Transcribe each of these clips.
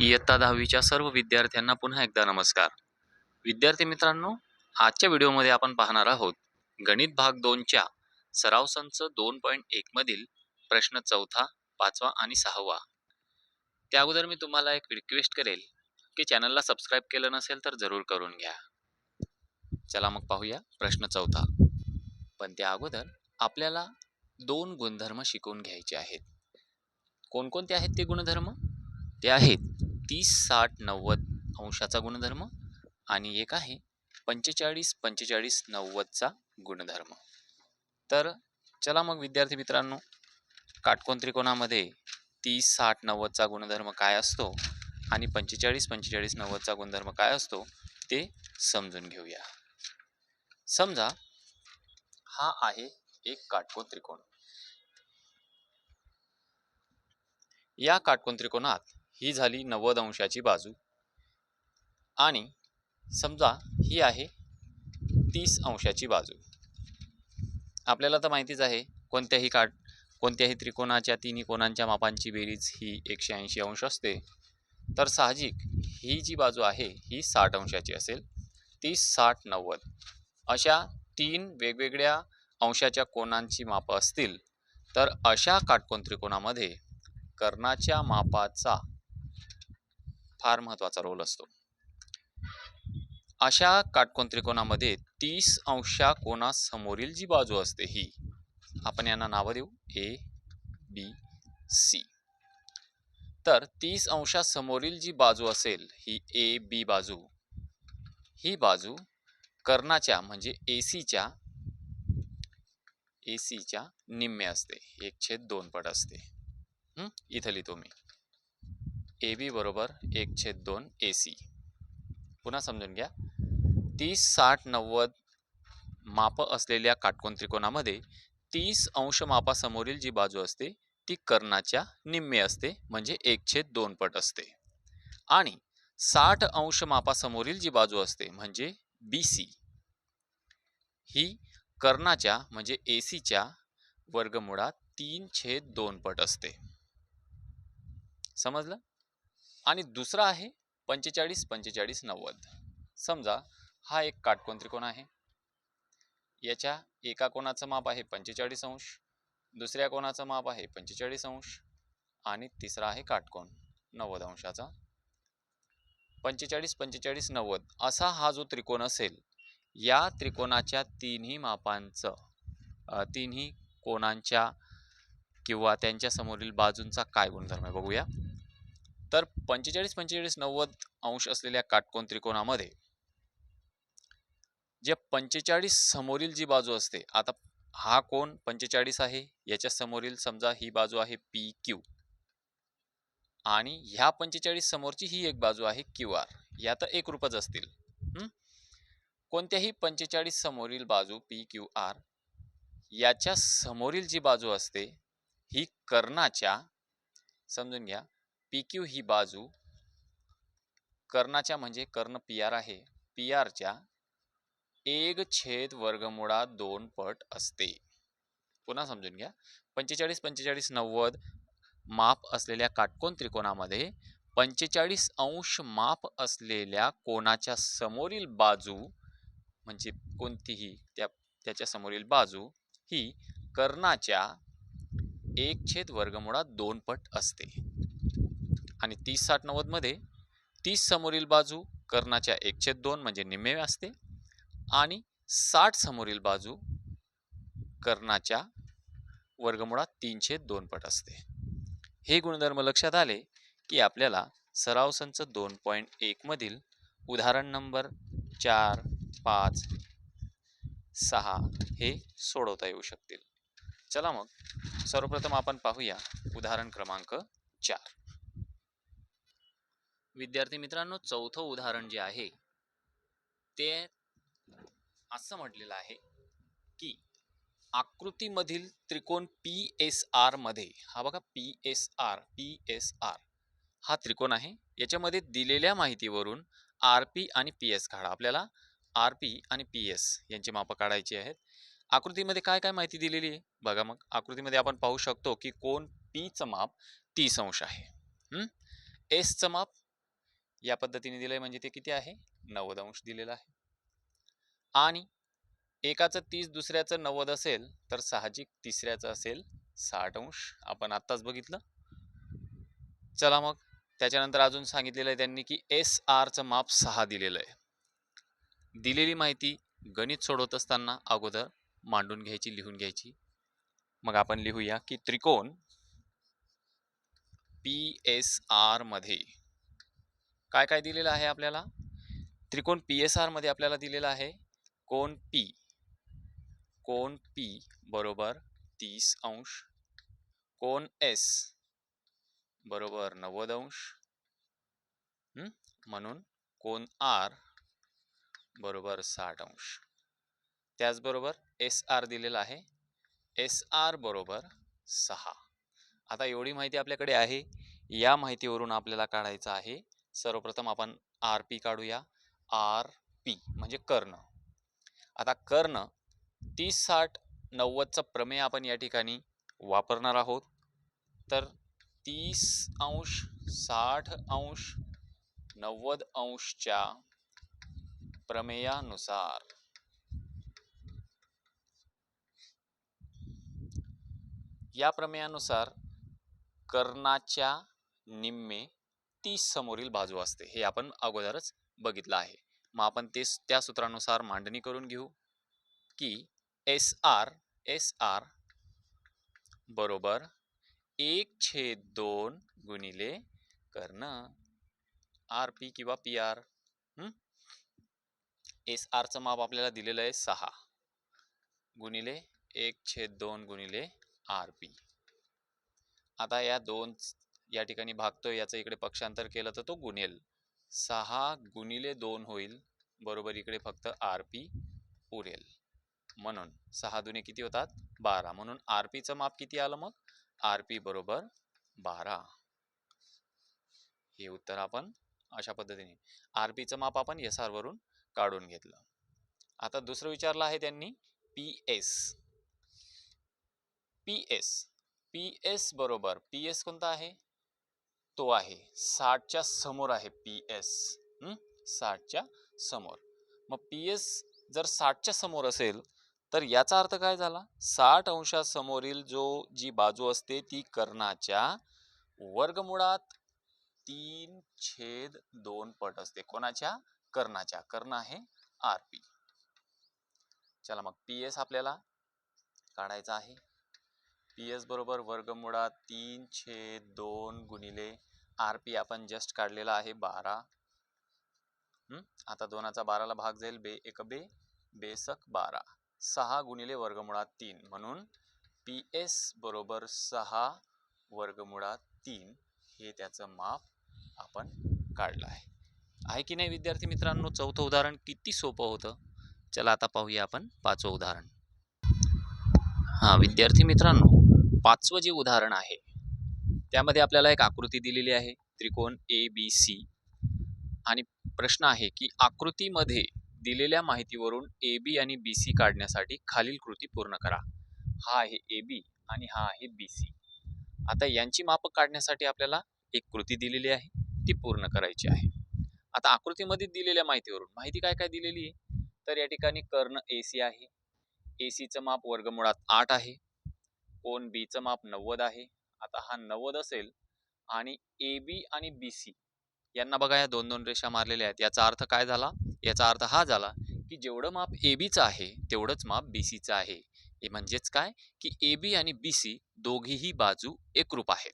इयत्ता दहावीच्या सर्व विद्यार्थ्यांना पुन्हा एकदा नमस्कार. विद्यार्थी मित्रांनो आजच्या व्हिडिओमध्ये आपण पाहणार आहोत गणित भाग दोनच्या सराव संच दोन पॉईंट एकमधील प्रश्न चौथा पाचवा आणि सहावा. त्या अगोदर मी तुम्हाला एक रिक्वेस्ट करेल की चॅनलला सबस्क्राईब केलं नसेल तर जरूर करून घ्या. चला मग पाहूया प्रश्न चौथा. पण त्या अगोदर आपल्याला दोन गुणधर्म शिकून घ्यायचे आहेत. कोणकोणते आहेत ते गुणधर्म? ते आहेत तीस साठ नव्वद अंशाचा गुणधर्म आणि एक आहे पंचेचाळीस पंचेचाळीस नव्वदचा गुणधर्म. तर चला मग विद्यार्थी मित्रांनो काटकोन त्रिकोणामध्ये तीस साठ नव्वदचा गुणधर्म काय असतो आणि पंचेचाळीस पंचेचाळीस नव्वदचा गुणधर्म काय असतो ते समजून घेऊया. समजा हा आहे एक काटकोन त्रिकोण. या काटकोन त्रिकोणात ही झाली नव्वद अंशाची बाजू. आणि समजा ही आहे तीस अंशाची बाजू. आपल्याला तर माहितीच आहे कोणत्याही काट कोणत्याही त्रिकोणाच्या तिन्ही कोणांच्या मापांची बेरीज ही एकशे ऐंशी अंश असते. तर साहजिक ही जी बाजू आहे ही साठ अंशाची असेल. तीस साठ नव्वद. अशा तीन वेगवेगळ्या अंशाच्या कोणांची मापं असतील तर अशा काटकोन त्रिकोणामध्ये कर्णाच्या मापाचा फार महत्त्वाचा रोल असतो. अशा काटकोन त्रिकोणामध्ये तीस अंशा कोणासमोरील जी बाजू असते ही आपण यांना नावं देऊ. ए बी सी तर तीस अंशासमोरील जी बाजू असेल ही ए बी बाजू ही बाजू कर्णाच्या म्हणजे ए सीच्या ए सीच्या निम्मे असते. एक छेद दोन पट असते. इथं लिहितो मी. ए बी बरोबर एक छेद दोन ए सी पुन्हा समजून घ्या. तीस साठ नव्वद माप असलेल्या काटकोन त्रिकोणामध्ये तीस अंश मापासमोरील जी बाजू असते ती कर्णाच्या निम्मे असते म्हणजे एक छेद दोन पट असते. आणि साठ अंश मापासमोरील जी बाजू असते म्हणजे बी सी ही कर्णाच्या म्हणजे ए सीच्या वर्गमुळात तीन छेद दोन पट असते. समजलं? आणि दुसरा आहे पंचेचाळीस पंचेचाळीस नव्वद. समजा हा एक काटकोन त्रिकोण आहे. याच्या एका कोणाचं माप आहे पंचेचाळीस अंश दुसऱ्या कोणाचं माप आहे पंचेचाळीस अंश आणि तिसरा आहे काटकोन नव्वद अंशाचा. पंचेचाळीस पंचेचाळीस नव्वद असा हा जो त्रिकोण असेल या त्रिकोणाच्या तिन्ही मापांचं तिन्ही कोणांच्या किंवा त्यांच्या समोरील बाजूंचा काय गुणधर्म आहे बघूया. तर पंचेचाळीस पंचेचाळीस नव्वद अंश असलेल्या काटकोन त्रिकोणामध्ये जे पंचेचाळीस समोरील जी बाजू असते आता हा कोण पंचेचाळीस आहे याच्या समोरील समजा ही बाजू आहे पी क्यू. आणि ह्या पंचेचाळीस समोरची ही एक बाजू आहे क्यू आर. या तर एक रूपच असतील कोणत्याही पंचेचाळीस समोरील बाजू पी क्यू आर याच्या समोरील जी बाजू असते ही कर्णाच्या समजून घ्या पी क्यू ही बाजू कर्णाच्या म्हणजे कर्ण पी आर आहे. पी आरच्या एक छेद वर्गमुळात दोन पट असते. पुन्हा समजून घ्या. पंचेचाळीस पंचेचाळीस नव्वद माप असलेल्या काटकोन त्रिकोणामध्ये पंचेचाळीस अंश माप असलेल्या कोणाच्या समोरील बाजू म्हणजे कोणतीही त्या त्याच्या समोरील बाजू ही कर्णाच्या एक छेद वर्गमुळात दोन पट असते. आणि तीस साठ नव्वदमध्ये तीस समोरील बाजू कर्णाच्या एक दोन म्हणजे निम्मे असते आणि साठ समोरील बाजू कर्णाच्या वर्गमुळात तीनशे दोन पट असते. हे गुणधर्म लक्षात आले की आपल्याला सराव संच दोन पॉईंट एकमधील उदाहरण नंबर चार पाच सहा हे सोडवता येऊ शकतील. चला मग सर्वप्रथम आपण पाहूया उदाहरण क्रमांक चार. विद्यार्थी मित्रांनो चौथं उदाहरण जे आहे ते असं म्हटलेलं आहे की आकृतीमधील त्रिकोण पी एस आरमध्ये हा बघा P S R P S R हा त्रिकोण आहे. याच्यामध्ये दिलेल्या माहितीवरून आर पी आणि पी एस काढा. आपल्याला आर पी आणि पी एस यांची मापं काढायची आहेत. आकृतीमध्ये काय काय माहिती दिलेली आहे? बघा मग. आकृतीमध्ये आपण पाहू शकतो की कोण पीचं माप तीस अंश आहे. एसचं माप या पद्धतीने दिलंय म्हणजे ते किती आहे? नव्वद अंश दिलेलं आहे. आणि एकाचं तीस दुसऱ्याचं नव्वद असेल तर साहजिक तिसऱ्याचं असेल साठ अंश. आपण आत्ताच बघितलं. चला मग त्याच्यानंतर अजून सांगितलेलं आहे त्यांनी की एस आरचं माप सहा दिलेलं आहे. दिलेली माहिती गणित सोडवत असताना अगोदर मांडून घ्यायची लिहून घ्यायची. मग आपण लिहूया की त्रिकोण पी एस आरमध्ये काय काय दिलेलं आहे आपल्याला? त्रिकोण पी एस आरमध्ये आपल्याला दिलेला आहे. कोण पी कोण पी बरोबर तीस अंश. कोण एस बरोबर नव्वद अंश. म्हणून कोण आर बरोबर साठ अंश. त्याचबरोबर एस आर दिलेला आहे. एस आर बरोबर सहा. आता एवढी माहिती आपल्याकडे आहे. या माहितीवरून आपल्याला काढायचं आहे. सर्वप्रथम आपण आर पी काढूया. आर पी म्हणजे कर्ण. आता कर्ण तीस साठ नव्वदचं प्रमेय आपण या ठिकाणी वापरणार आहोत. तर तीस अंश साठ अंश नव्वद अंशच्या प्रमेयानुसार या प्रमेयानुसार कर्णाच्या निम्मे तीस समोरील बाजू असते हे आपण अगोदरच बघितलं आहे. मग आपण ते त्या सूत्रानुसार मांडणी करून घेऊ की एस आर एस आर बरोबर एक छेद दोन गुणिले कर्ण आर पी किंवा पी आर एस आरचं माप आपल्याला दिलेलं आहे सहा गुणिले एक छेद दोन गुणिले आर पी. आता या दोन या ठिकाणी भागतो याचं इकडे पक्षांतर केलं तर तो गुणेल सहा गुणिले दोन होईल बरोबर इकडे फक्त आर पी उरेल म्हणून सहा दुने किती होतात? बारा. म्हणून आर पीचं माप किती आलं मग? आर पी बरोबर बारा. हे उत्तर आपण अशा पद्धतीने आर पीचं माप आपण एस आर वरून काढून घेतलं. आता दुसरं विचारलं आहे त्यांनी P S P S P S बरोबर. पी एस कोणता आहे? तो आहे. साठच्या समोर आहे पी एस साठच्या समोर. मग पी एस जर साठच्या समोर असेल तर याचा अर्थ काय झाला? साठ अंशासमोरील जो जी बाजू असते ती कर्णाच्या वर्गमुळात तीन छेद दोन पट असते. कोणाच्या? कर्णाच्या. कर्ण आहे आर पी चला मग पी एस आपल्याला काढायचा आहे. पी एस बरोबर वर्गमुळात तीन छेद दोन गुणिले आर पी आपण जस्ट काढलेला आहे बारा. आता दोनाचा बाराला भाग जाईल बे एक बे बेसक बारा. सहा गुणिले वर्गमुळात तीन म्हणून पी एस बरोबर सहा वर्गमुळात तीन हे त्याचं माप आपण काढलं आहे. आहे की नाही विद्यार्थी मित्रांनो? चौथं उदाहरण किती सोपं होतं? चला आता पाहूया आपण पाचवं उदाहरण. हा विद्यार्थी मित्रांनो पाचवं जे उदाहरण आहे त्यामध्ये आपल्याला एक आकृती दिलेली आहे त्रिकोण ए बी सी आणि प्रश्न आहे की आकृतीमध्ये दिलेल्या माहितीवरून ए बी आणि बी सी काढण्यासाठी खालील कृती पूर्ण करा. हा आहे ए बी आणि हा आहे बी सी आता यांची मापक काढण्यासाठी आपल्याला एक कृती दिलेली आहे ती पूर्ण करायची आहे. आता आकृतीमध्ये दिलेल्या माहितीवरून माहिती काय काय दिलेली आहे? तर या ठिकाणी कर्ण ए सी आहे. ए सीचं माप वर्गमुळात आठ आहे. कोण बीचं माप नव्वद आहे? आता हा नव्वद असेल आणि ए बी आणि बी सी यांना बघा या दोन दोन रेषा मारलेल्या आहेत. याचा अर्थ काय झाला? याचा अर्थ हा झाला की जेवढं माप ए बीचं आहे तेवढंच माप बी सीचं आहे. हे म्हणजेच काय? की ए बी आणि बी सी दोघीही बाजू एकरूप आहेत.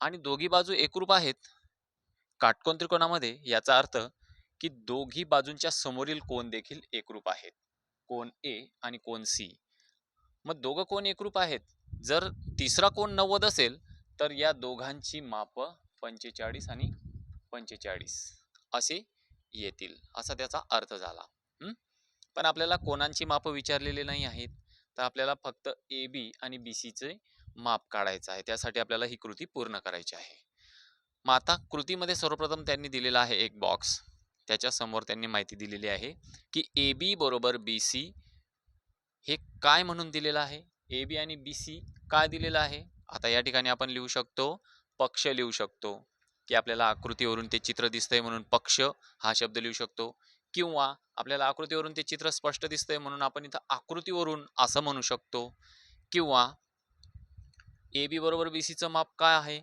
आणि दोघी बाजू एकरूप आहेत काटकोन त्रिकोणामध्ये याचा अर्थ की दोघी बाजूंच्या समोरील कोण देखील एकरूप आहेत. कोण ए आणि कोण सी मग दोघं कोण एकरूप आहेत? जर तिसरा कोण नव्वद असेल तर या दोघांची मापं पंचेचाळीस आणि पंचेचाळीस असे येतील. असा त्याचा अर्थ झाला. पण आपल्याला कोणांची मापं विचारलेली नाही आहेत तर आपल्याला फक्त ए बी आणि बी सीचे माप काढायचं आहे. त्यासाठी आपल्याला ही कृती पूर्ण करायची आहे. मग आता कृतीमध्ये सर्वप्रथम त्यांनी दिलेला आहे एक बॉक्स त्याच्यासमोर त्यांनी माहिती दिलेली आहे की ए बी बरोबर बी सी हे काय म्हणून दिलेलं आहे? ए बी आणि बी सी काय दिलेलं आहे? आता या ठिकाणी आपण लिहू शकतो पक्ष लिहू शकतो. की आपल्याला आकृतीवरून ते चित्र दिसतंय म्हणून पक्ष हा शब्द लिहू शकतो. किंवा आपल्याला आकृतीवरून ते चित्र स्पष्ट दिसतंय म्हणून आपण इथं आकृतीवरून असं म्हणू शकतो. किंवा ए बी बरोबर बी सीचं माप काय आहे?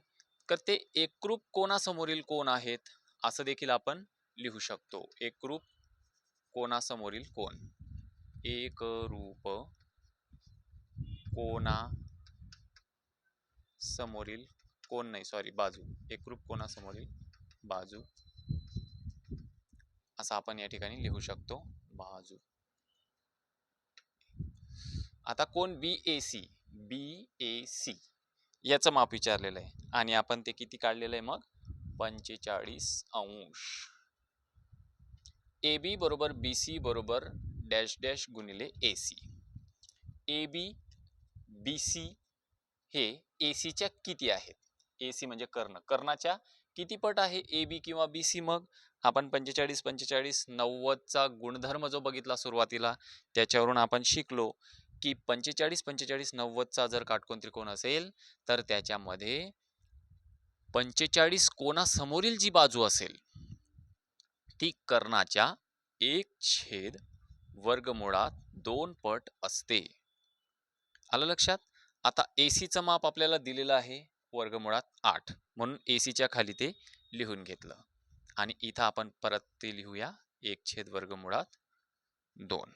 तर ते एकरूप कोणासमोरील कोण आहेत? असं देखील आपण लिहू शकतो. एकरूप कोणासमोरील कोण? एक रूप कोना समोरील कोण नाही सॉरी बाजू. एकरूप कोणासमोरील बाजू. असं आपण या ठिकाणी लिहू शकतो बाजू. आता कोण? बी ए सी बी ए सी याचं माप विचारलेलं आहे. आणि आपण ते किती काढलेलं आहे मग? पंचेचाळीस अंश. ए बी बरोबर बी सी बरोबर डॅश डॅश गुणिले A C A B B C हे ए सीच्या किती आहेत? ए सी म्हणजे कर्ण. कर्णाच्या किती पट आहे? ए बी किंवा बी सी मग? आपण पंचेचाळीस पंचेचाळीस नव्वदचा गुणधर्म जो बघितला सुरुवातीला त्याच्यावरून आपण शिकलो की पंचेचाळीस पंचेचाळीस नव्वदचा जर काटकोन त्रिकोण असेल तर त्याच्यामध्ये पंचेचाळीस कोणासमोरील जी बाजू असेल ती कर्णाच्या एक छेद वर्गमुळात दोन पट असते. आलं लक्षात? आता ए सीचं माप आपल्याला दिलेलं आहे वर्गमुळात आठ. म्हणून ए सीच्या खाली ते लिहून घेतलं. आणि इथं आपण परत ते लिहूया. एक छेद वर्गमुळात दोन.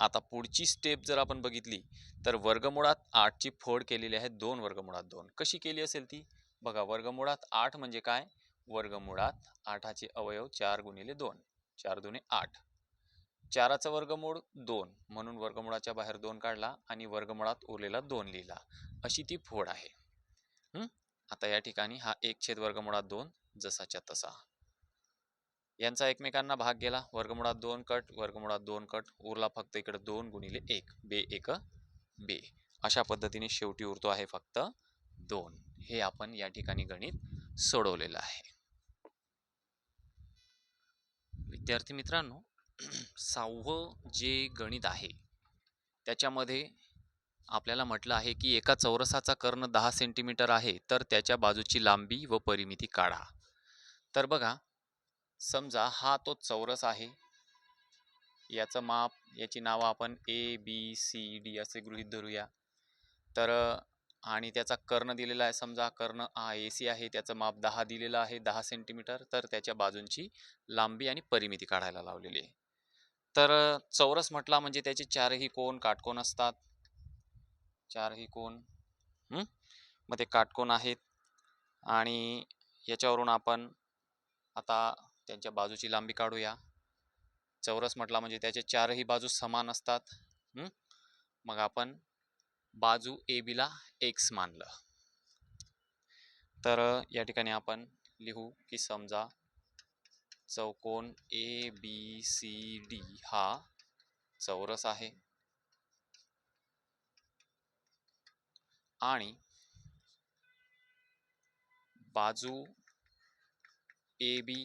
आता पुढची स्टेप जर आपण बघितली तर वर्गमुळात आठची फोड केलेली आहे दोन वर्गमुळात दोन. कशी केली असेल ती? बघा वर्गमुळात आठ म्हणजे काय? वर्गमुळात आठाचे अवयव चार गुणिले दोन. चार दुने आठ. चाराचा वर्गमूळ दोन म्हणून वर्गमुळाच्या बाहेर दोन काढला आणि वर्गमुळात उरलेला दोन लिहिला. अशी ती फोड आहे. आता या ठिकाणी हा एक छेद वर्गमुळात दोन जसाच्या तसा. यांचा एकमेकांना भाग गेला. वर्गमुळात दोन कट वर्गमुळात दोन कट उरला फक्त इकडे दोन गुणिले एक. बे एक बे. अशा पद्धतीने शेवटी उरतो आहे फक्त दोन. हे आपण या ठिकाणी गणित सोडवलेलं आहे. विद्यार्थी मित्रांनो सहावं जे गणित आहे त्याच्यामध्ये आपल्याला म्हटलं आहे की एका चौरसाचा कर्ण दहा सेंटीमीटर आहे तर त्याच्या बाजूची लांबी व परिमिती काढा. तर बघा समजा हा तो चौरस आहे याचं माप याची नावं आपण ए बी सी डी असे गृहीत धरूया. तर आणि त्याचा कर्ण दिलेला आहे समजा कर्ण हा ए सी आहे त्याचं माप दहा दिलेलं आहे दहा सेंटीमीटर तर त्याच्या बाजूंची लांबी आणि परिमिती काढायला लावलेली आहे. तर चौरस म्हटला म्हणजे त्याचे चारही कोण काटकोन असतात? चारही कोण? हं? मग ते काटकोन आहेत. आणि याच्यावरून आपण आता त्यांच्या बाजूची लांबी काढूया. चौरस म्हटला म्हणजे त्याचे चारही बाजू समान असतात. हं? मग आपण बाजू ए बीला एक्स मानलं. तर या ठिकाणी आपण लिहू की समजा चौकोन ए बी सी डी हा चौरस आहे. आणि बाजू ए बी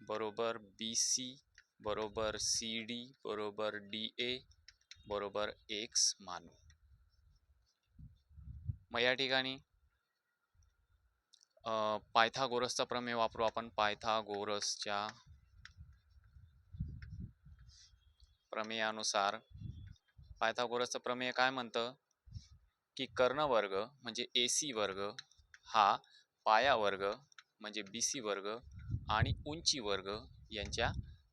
बरोबर बी सी बरोबर सी डी बरोबर डी ए बरोबर एक्स मानू. मग या ठिकाणी पायथागोरसचा प्रमेय वापरू आपण. पायथागोरसच्या प्रमेयानुसार. पायथागोरसचं प्रमेय काय म्हणतं? की कर्णवर्ग म्हणजे ए सी वर्ग हा पाया वर्ग म्हणजे बी सी वर्ग आणि उंची वर्ग यांच्या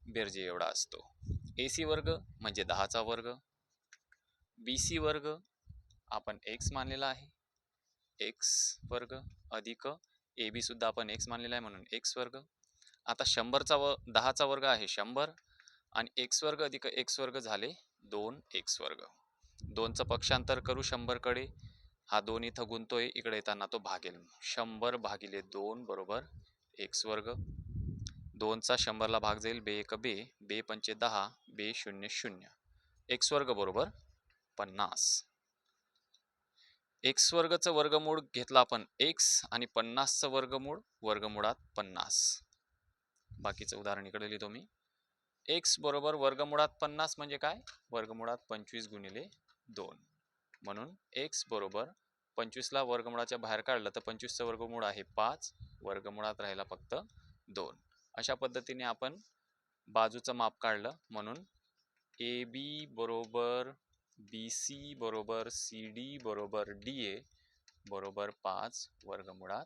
बेरजे एवढा असतो. ए सी वर्ग म्हणजे दहाचा वर्ग. बी सी वर्ग आपण एक्स मानलेला आहे. एक्स वर्ग अधिक ए बी सुद्धा आपण एक्स मानलेला आहे म्हणून एक्स वर्ग. आता शंभरचा व दहाचा वर्ग आहे शंभर आणि एक्स वर्ग अधिक एक्स वर्ग झाले दोन एक्स वर्ग. दोनचं पक्षांतर करू शंभरकडे. हा दोन इथं गुंतोय इकडे येताना तो भागेल. शंभर भागिले दोन बरोबर एक्स वर्ग. दोनचा शंभरला भाग जाईल बे एक बे बे पंचे दहा बे शून्य शून्य. एक्स वर्ग बरोबर पन्नास. एक्स वर्गचं वर्गमूळ घेतला आपण एक्स आणि पन्नासचं वर्गमूळ वर्गमुळात पन्नास. बाकीचं उदाहरण इकडे लिहितो मी. एक्स बरोबर वर्गमुळात पन्नास म्हणजे काय? वर्गमुळात पंचवीस गुणिले दोन. म्हणून एक्स बरोबर पंचवीसला वर्गमुळाच्या बाहेर काढलं तर पंचवीसचं वर्गमूळ आहे पाच वर्गमुळात राहिला फक्त दोन. अशा पद्धतीने आपण बाजूचं माप काढलं. म्हणून ए बी बरोबर बी सी बरोबर सी डी बरोबर डी ए बरोबर पाच वर्गमुळात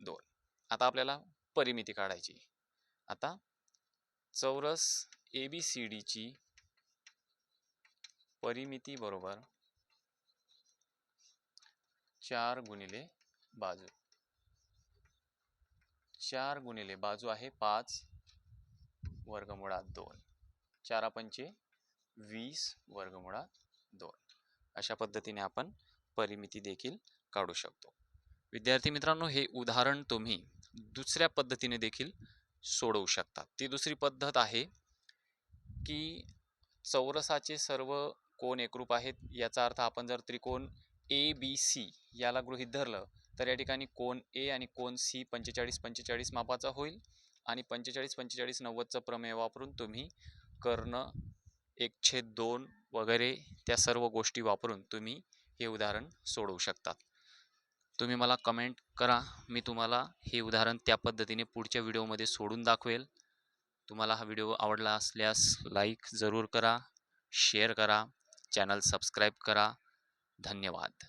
दोन. आता आपल्याला परिमिती काढायची. आता चौरस ए बी सी डीची परिमिती बरोबर चार गुणिले बाजू. चार गुणिले बाजू आहे पाच वर्गमुळात दोन. चारा पंचे वीस वर्गमुळात अशा पद्धतीने आपण परिमिती देखील काढू शकतो. विद्यार्थी मित्रांनो हे उदाहरण तुम्ही दुसऱ्या पद्धतीने देखील सोडवू शकता. ती दुसरी पद्धत आहे की चौरसाचे सर्व कोण एकरूप आहेत. याचा अर्थ आपण जर त्रिकोण ए बी सी याला गृहीत धरलं तर या ठिकाणी कोण ए आणि कोण सी पंचेचाळीस पंचेचाळीस मापाचा होईल आणि पंचेचाळीस पंचेचाळीस नव्वदचं प्रमेय वापरून तुम्ही कर्ण एक छेद दोन वगैरे त्या सर्व गोष्टी वापरून तुम्ही हे उदाहरण सोडवू शकतात तुम्ही मला कमेंट करा. मी तुम्हाला हे उदाहरण त्या पद्धतीने पुढच्या व्हिडिओमध्ये सोडून दाखवेल. तुम्हाला हा व्हिडिओ आवडला असल्यास लाईक जरूर करा शेअर करा चॅनल सबस्क्राईब करा. धन्यवाद.